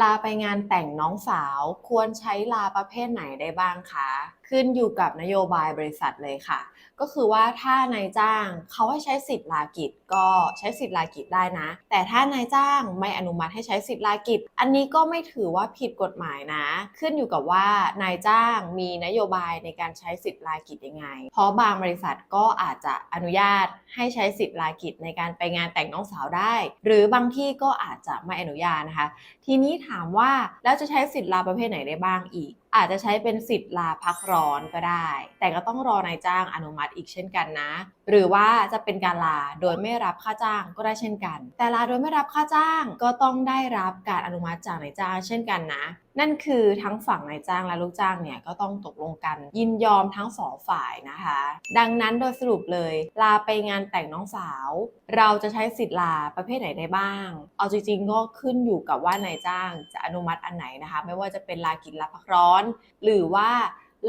ลาไปงานแต่งน้องสาวควรใช้ลาประเภทไหนได้บ้างคะขึ้นอยู่กับนโยบายบริษัทเลยค่ะ ก็คือว่าถ้านายจ้างเขาให้ใช้สิทธิ์ลากิจก็ใช้สิทธิ์ลากิจได้นะ แต่ถ้านายจ้างไม่อนุมัติให้ใช้สิทธิ์ลากิจ อันนี้ก็ไม่ถือว่าผิดกฎหมายนะ ขึ้นอยู่กับว่านายจ้างมีนโยบายในการใช้สิทธิ์ลากิจยังไง เพราะบางบริษัทก็อาจจะอนุญาตให้ใช้สิทธิ์ลากิจในการไปงานแต่งน้องสาวได้ หรือบางที่ก็อาจจะไม่อนุญาตนะคะ ทีนี้ถามว่าแล้วจะใช้สิทธิ์ลาประเภทไหนได้บ้างอีก อาจจะใช้เป็นสิทธิ์ลาพักร้อนก็ได้ แต่ก็ต้องรอนายจ้างอนุมัติอีกเช่นกันนะ หรือว่าจะเป็นการลาโดยไม่รับค่าจ้างก็ได้เช่นกัน แต่ลาโดยไม่รับค่าจ้างก็ต้องได้รับการอนุมัติจากนายจ้างเช่นกันนะ นั่นคือทั้งฝั่งนายจ้างและลูกจ้างเนี่ยก็ต้องตกลงกันยินยอมทั้งสองฝ่ายนะคะ ดังนั้นโดยสรุปเลยลาไปงานแต่งน้องสาว เราจะใช้สิทธิ์ลาประเภทไหนได้บ้าง เอาจริงๆก็ขึ้นอยู่กับว่านายจ้างจะอนุมัติอันไหนนะคะ ไม่ว่าจะเป็นลากินลาพักร้อนหรือว่า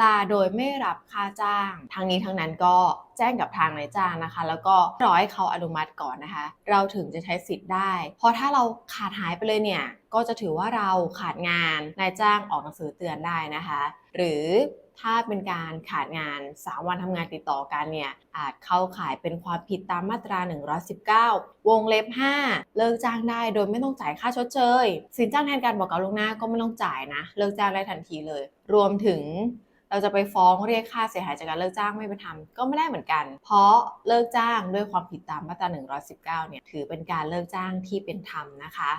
ลาโดยไม่รับค่าจ้าง ทั้งนี้ทั้งนั้นก็แจ้งกับทางนายจ้างนะคะ แล้วก็รอให้เขาอนุมัติก่อนนะคะ เราถึงจะใช้สิทธิ์ได้ เพราะถ้าเราขาดหายไปเลยเนี่ย ก็จะถือว่าเราขาดงานนายจ้างออกหนังสือเตือนได้นะคะ หรือถ้าเป็นการขาดงาน 3 วันทำงานติดต่อกันเนี่ยอาจเข้าข่ายเป็นความผิดตามมาตรา 119 วงเล็บ 5 เลิกจ้างได้โดยไม่ต้องจ่ายค่าชดเชย สินจ้างแทนการบอกกล่าวล่วงหน้าก็ไม่ต้องจ่ายนะ เลิกจ้างได้ทันทีเลย รวมถึงเราจะไปฟ้องเรียกค่าเสียหายจากการเลิกจ้างไม่เป็นธรรมก็ไม่ได้เหมือนกัน เพราะเลิกจ้างด้วยความผิดตามมาตรา 119 เนี่ยถือเป็นการเลิกจ้างที่เป็นธรรมนะคะ